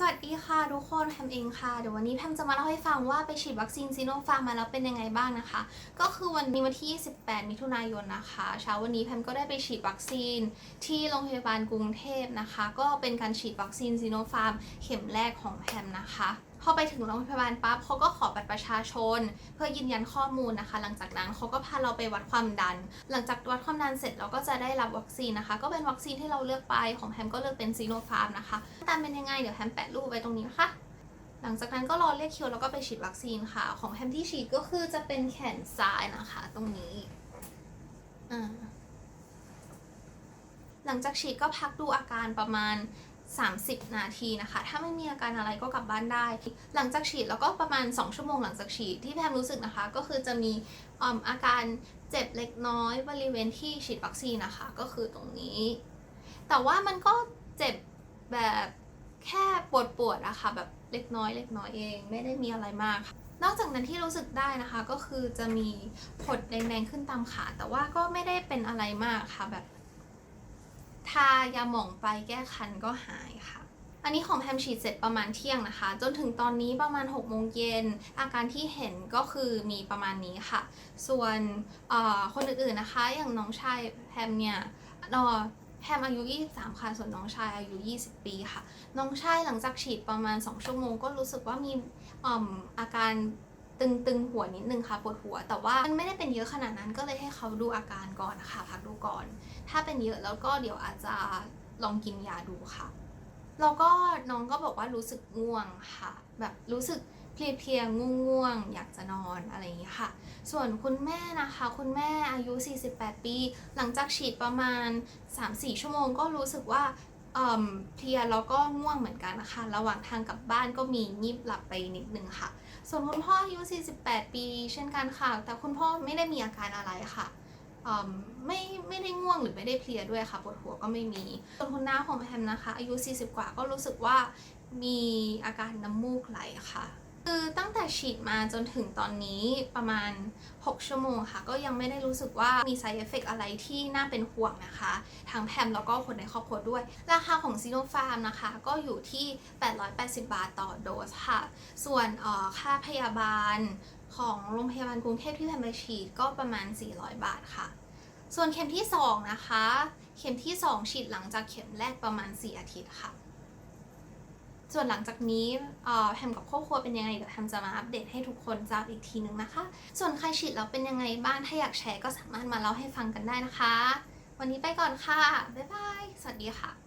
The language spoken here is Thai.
สวัสดีค่ะทุกคนแพมเองค่ะ เดี๋ยววันนี้แพมจะมาเล่าให้ฟังว่าไปฉีดวัคซีนซีโนฟาร์มมาแล้วเป็นยังไงบ้างนะคะ ก็คือวันนี้วันที่ 28 มิถุนายนนะคะ เช้าวันนี้แพมก็ได้ไปฉีดวัคซีนที่โรงพยาบาลกรุงเทพนะคะ ก็เป็นการฉีดวัคซีนซีโนฟาร์มเข็มแรกของแพมนะคะ อไปถึงโรงพยาบาลปั๊บเขาก็ขอบัตรประชาชน เพื่อยืนยันข้อมูลนะคะ หลังจากนั้นเขาก็พาเราไปวัดความดัน หลังจากวัดความดันเสร็จเราก็จะได้รับวัคซีนนะคะ ก็เป็นวัคซีนที่เราเลือกไปของแพมก็เลือกเป็นซีโนฟาร์มนะคะตามเป็นยังไงเดี๋ยวแพมแปะรูปไว้ตรงนี้นะคะหลังจากนั้นก็รอเรียกคิวแล้วก็ไปฉีดวัคซีนค่ะ ของแพมที่ฉีดก็คือจะเป็นแขนซ้ายนะคะ ตรงนี้อ่าหลังจากฉีดก็พักดูอาการประมาณ 30 นาทีนะคะ ถ้าไม่มีอาการอะไรก็กลับบ้านได้ หลังจากฉีดแล้วก็ประมาณ 2 ชั่วโมงหลังจากฉีดที่แพมรู้สึกนะคะ ก็คือจะมีอมอาการเจ็บเล็กน้อยบริเวณที่ฉีดวัคซีนนะคะ ก็คือตรงนี้ แต่ว่ามันก็เจ็บแบบแค่ปวดปวดๆอะค่ะแบบเล็กน้อยเล็กน้อยเองไม่ได้มีอะไรมากค่ะนอกจากนั้นที่รู้สึกได้นะคะก็คือจะมีผดแดงๆขึ้นตามขา แต่ว่าก็ไม่ได้เป็นอะไรมากค่ะแบบ ทายาหม่องไปแก้คันก็หายค่ะ อันนี้ของแพมฉีดเสร็จประมาณเที่ยงนะคะ จนถึงตอนนี้ประมาณ6โมงเย็นอาการที่เห็นก็คือมีประมาณนี้ค่ะ ส่วนคนอื่นๆนะคะ อย่างน้องชายแพมเนี่ยเอ่อแพมอายุ 23 ค่ะ ส่วนน้องชายอายุ 20 ปีค่ะ น้องชายหลังจากฉีดประมาณ 2 ชั่วโมงก็รู้สึกว่ามีอออาการ ตึงๆหัวนิดนึงค่ะปวดหัว แต่ว่ามันไม่ได้เป็นเยอะขนาดนั้นก็เลยให้เขาดูอาการก่อนนะคะพักดูก่อน ถ้าเป็นเยอะแล้วก็เดี๋ยวอาจจะลองกินยาดูค่ะแล้วก็น้องก็บอกว่ารู้สึกง่วงค่ะ แบบรู้สึกเพลียๆง่วงๆอยากจะนอนอะไรอย่างนี้ค่ะ ส่วนคุณแม่นะคะ คุณแม่อายุ 48 ปี หลังจากฉีดประมาณ 3-4 ชั่วโมงก็รู้สึกว่า เพลียแล้วก็ง่วงเหมือนกันนะคะระหว่างทางกลับบ้านก็มีงีบหลับไปนิดนึงค่ะ ส่วนคุณพ่ออายุ 48 ปี เช่นกันค่ะ แต่คุณพ่อไม่ได้มีอาการอะไรค่ะไม่ไม่ได้ง่วงหรือไม่ได้เพลียด้วยค่ะปวดหัวก็ไม่มีส่วนคุณน้าของแฮมนะคะ อายุ 40 กว่าก็รู้สึกว่ามีอาการน้ำมูกไหลค่ะ คือตั้งแต่ฉีดมาจนถึงตอนนี้ประมาณ 6 ชั่วโมงค่ะ ก็ยังไม่ได้รู้สึกว่ามี side effect อะไรที่น่าเป็นห่วงนะคะ ทั้งแพมแล้วก็คนในครอบครัวด้วย ราคาของซีโนฟาร์มนะคะ ก็อยู่ที่ 880 บาทต่อโดสค่ะ ส่วนเอ่อค่าพยาบาลของโรงพยาบาลกรุงเทพที่แพมไปฉีดก็ประมาณ 400 บาทค่ะส่วนเข็มที่ 2 นะคะ เข็มที่ 2 ฉีดหลังจากเข็มแรกประมาณ 4 อาทิตย์ค่ะ ส่วนหลังจากนี้เอ่อแฮมกับครอบครัวเป็นยังไงเดี๋ยวแฮมจะมาอัปเดตให้ทุกคนทราบอีกทีนึงนะคะ ส่วนใครฉีดแล้วเป็นยังไงบ้างถ้าอยากแชร์ก็สามารถมาเล่าให้ฟังกันได้นะคะ วันนี้ไปก่อนค่ะบ๊ายบายสวัสดีค่ะ